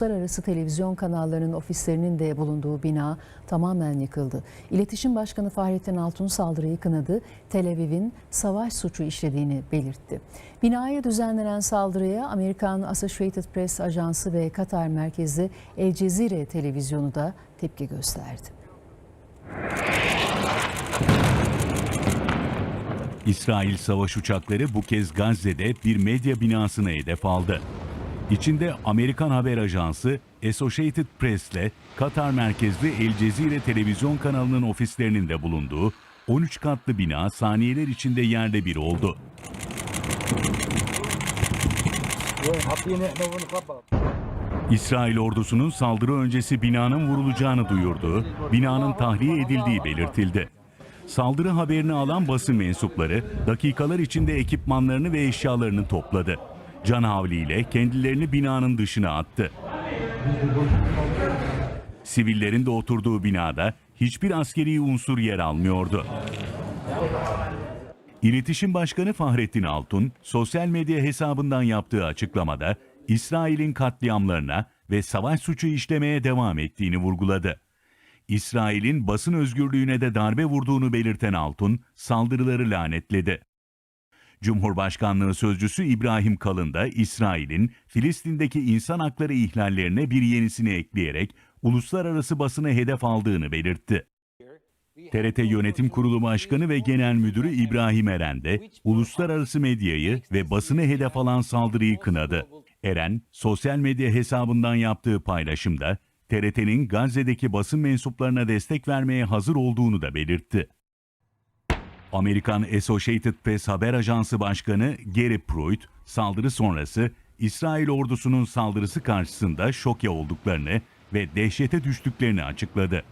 Uluslararası televizyon kanallarının ofislerinin de bulunduğu bina tamamen yıkıldı. İletişim Başkanı Fahrettin Altun saldırıyı kınadı, Tel Aviv'in savaş suçu işlediğini belirtti. Binaya düzenlenen saldırıya Amerikan Associated Press Ajansı ve Katar merkezli El Cezire televizyonu da tepki gösterdi. İsrail savaş uçakları bu kez Gazze'de bir medya binasını hedef aldı. İçinde Amerikan haber ajansı Associated Press'le Katar merkezli El Cezire televizyon kanalının ofislerinin de bulunduğu 13 katlı bina saniyeler içinde yerle bir oldu. İsrail ordusunun saldırı öncesi binanın vurulacağını duyurduğu, binanın tahliye edildiği belirtildi. Saldırı haberini alan basın mensupları dakikalar içinde ekipmanlarını ve eşyalarını topladı. Can havliyle kendilerini binanın dışına attı. Sivillerin de oturduğu binada hiçbir askeri unsur yer almıyordu. İletişim Başkanı Fahrettin Altun, sosyal medya hesabından yaptığı açıklamada İsrail'in katliamlarına ve savaş suçu işlemeye devam ettiğini vurguladı. İsrail'in basın özgürlüğüne de darbe vurduğunu belirten Altun, saldırıları lanetledi. Cumhurbaşkanlığı sözcüsü İbrahim Kalın da İsrail'in Filistin'deki insan hakları ihlallerine bir yenisini ekleyerek uluslararası basını hedef aldığını belirtti. TRT Yönetim Kurulu Başkanı ve Genel Müdürü İbrahim Eren de uluslararası medyayı ve basını hedef alan saldırıyı kınadı. Eren, sosyal medya hesabından yaptığı paylaşımda TRT'nin Gazze'deki basın mensuplarına destek vermeye hazır olduğunu da belirtti. Amerikan Associated Press haber ajansı başkanı Gary Pruitt, saldırı sonrası İsrail ordusunun saldırısı karşısında şoke olduklarını ve dehşete düştüklerini açıkladı.